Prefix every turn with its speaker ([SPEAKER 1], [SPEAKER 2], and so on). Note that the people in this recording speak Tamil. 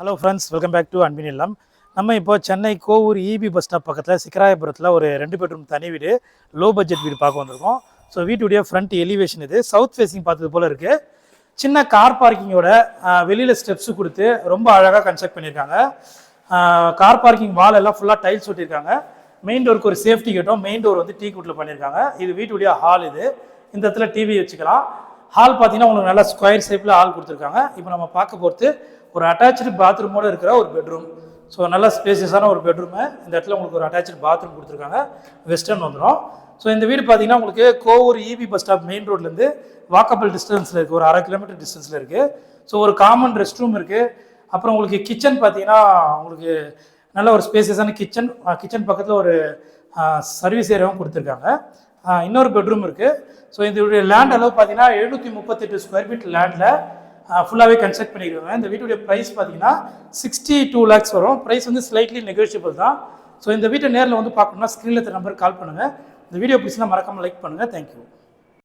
[SPEAKER 1] Hello friends welcome back to அன்பின் இல்லம் நம்ம இப்போ Chennai Kovur EB bus stop பக்கத்தில் சிக்கராயபுரத்தில் ஒரு ரெண்டு பெட்ரூம் தனி வீடு லோ பட்ஜெட் வீடு பார்க்க வந்திருக்கோம். ஸோ வீட்டுடைய ஃப்ரண்ட் எலிவேஷன் இது. சவுத் ஃபேஸிங் பார்த்தது போல் இருக்குது சின்ன கார் பார்க்கிங்கோட வெளியில் ஸ்டெப்ஸ் கொடுத்து ரொம்ப அழகாக கன்ஸ்ட்ரக்ட் பண்ணியிருக்காங்க. கார் பார்க்கிங் வால் எல்லாம் ஃபுல்லாக டைல்ஸ் ஒட்டியிருக்காங்க. மெயின் டோருக்கு ஒரு சேஃப்டி கேட்டும் மெயின் டோர் வந்து டீ குட்டில் பண்ணியிருக்காங்க. இது வீட்டுடைய ஹால் இது. இந்த இடத்துல டிவி வச்சுக்கலாம். ஹால் பார்த்தீங்கன்னா உங்களுக்கு நல்லா ஸ்கொயர் ஷேப்பில் ஹால் கொடுத்துருக்காங்க. இப்போ நம்ம பார்க்க போகிறது ஒரு அட்டாச்சு பாத்ரூமோடு இருக்கிற ஒரு பெட்ரூம் ஸோ நல்ல ஸ்பேசியஸான ஒரு பெட்ரூமு இந்த இடத்துல உங்களுக்கு ஒரு அட்டாச்சு பாத்ரூம் கொடுத்துருக்காங்க. வெஸ்டர்ன் வந்துடும் ஸோ இந்த வீடு பார்த்தீங்கன்னா உங்களுக்கு Kovur EB bus stop main ரோட்லேருந்து வாக்கபிள் டிஸ்டன்ஸில் இருக்குது ஒரு அரை கிலோமீட்டர் டிஸ்டன்ஸில் இருக்குது ஸோ ஒரு காமன் ரெஸ்ட் ரூம் இருக்குது அப்புறம் உங்களுக்கு கிச்சன் பார்த்தீங்கன்னா உங்களுக்கு நல்ல ஒரு ஸ்பேசியஸான கிச்சன் கிச்சன் பக்கத்தில் ஒரு சர்வீஸ் ஏரியாவும் கொடுத்துருக்காங்க. இன்னொரு பெட்ரூம் இருக்குது ஸோ இதோடைய லேண்ட் அளவு பார்த்தீங்கன்னா எழுநூற்றி முப்பத்தெட்டு ஸ்கொயர் ஃபீட் லேண்டில் ஃபுல்லாகவே கன்ஸ்ட்ரக்ட் பண்ணியிருக்காங்க இந்த வீட்டுடைய ப்ரைஸ் பார்த்தீங்கன்னா சிக்ஸ்டி டூ லேக்ஸ் வரும். ப்ரைஸ் வந்து ஸ்லைட்லி நெகோஷியபிள் தான். ஸோ இந்த வீட்டை நேரில் வந்து பார்க்கணும்னா ஸ்க்ரீனில் நம்பருக்கு கால் பண்ணுங்கள் இந்த வீடியோ பிடிச்சினா மறக்காமல் லைக் பண்ணுங்கள் தேங்க்யூ